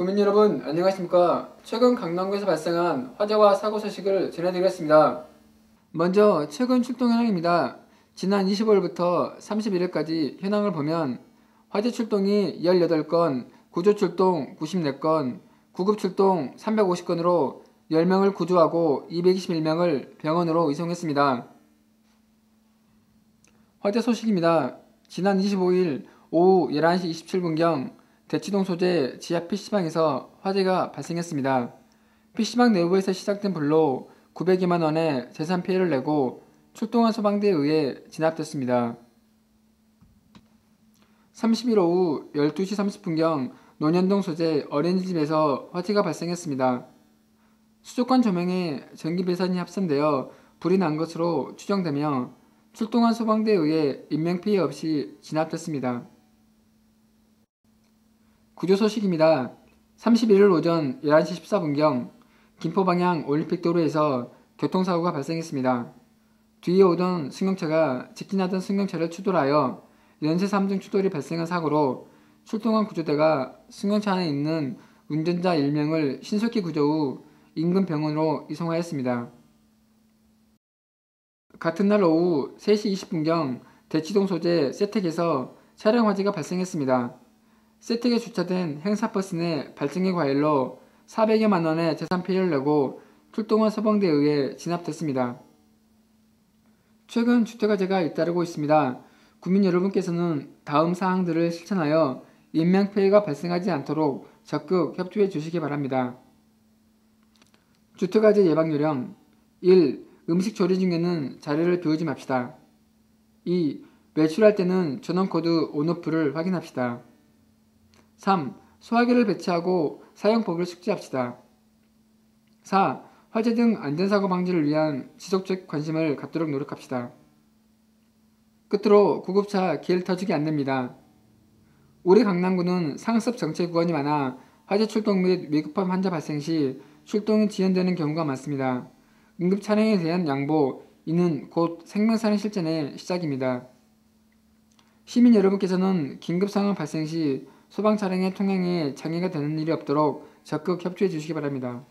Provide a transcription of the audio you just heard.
국민 여러분 안녕하십니까? 최근 강남구에서 발생한 화재와 사고 소식을 전해드리겠습니다. 먼저 최근 출동 현황입니다. 지난 25일부터 31일까지 현황을 보면 화재 출동이 18건 구조 출동 94건 구급 출동 350건으로 10명을 구조하고 221명을 병원으로 이송했습니다. 화재 소식입니다. 지난 25일 오후 11시 27분경 대치동 소재 지하 PC방에서 화재가 발생했습니다. PC방 내부에서 시작된 불로 902만 원의 재산 피해를 내고 출동한 소방대에 의해 진압됐습니다. 30일 오후 12시 30분경 논현동 소재 어린이집에서 화재가 발생했습니다. 수족관 조명에 전기 배선이 합선되어 불이 난 것으로 추정되며 출동한 소방대에 의해 인명피해 없이 진압됐습니다. 구조 소식입니다. 31일 오전 11시 14분경 김포 방향 올림픽 도로에서 교통사고가 발생했습니다. 뒤에 오던 승용차가 직진하던 승용차를 추돌하여 연쇄 3중 추돌이 발생한 사고로 출동한 구조대가 승용차 안에 있는 운전자 1명을 신속히 구조 후 인근 병원으로 이송하였습니다. 같은 날 오후 3시 20분경 대치동 소재 세택에서 차량 화재가 발생했습니다. 세택에 주차된 행사버스 내 발생의 과일로 400여만 원의 재산 피해를 내고 출동한 소방대에 의해 진압됐습니다. 최근 주택화재가 잇따르고 있습니다. 국민 여러분께서는 다음 사항들을 실천하여 인명피해가 발생하지 않도록 적극 협조해 주시기 바랍니다. 주택화재 예방요령 1. 음식 조리 중에는 자리를 비우지 맙시다. 2. 외출할 때는 전원 코드 온오프를 확인합시다. 3. 소화기를 배치하고 사용법을 숙지합시다. 4. 화재 등 안전사고 방지를 위한 지속적 관심을 갖도록 노력합시다. 끝으로 구급차 길 터지게 안냅니다. 우리 강남구는 상습 정체 구간이 많아 화재 출동 및 위급한 환자 발생 시 출동이 지연되는 경우가 많습니다. 응급 차량에 대한 양보, 이는 곧 생명사는 실전의 시작입니다. 시민 여러분께서는 긴급 상황 발생 시 소방 차량의 통행에 장애가 되는 일이 없도록 적극 협조해 주시기 바랍니다.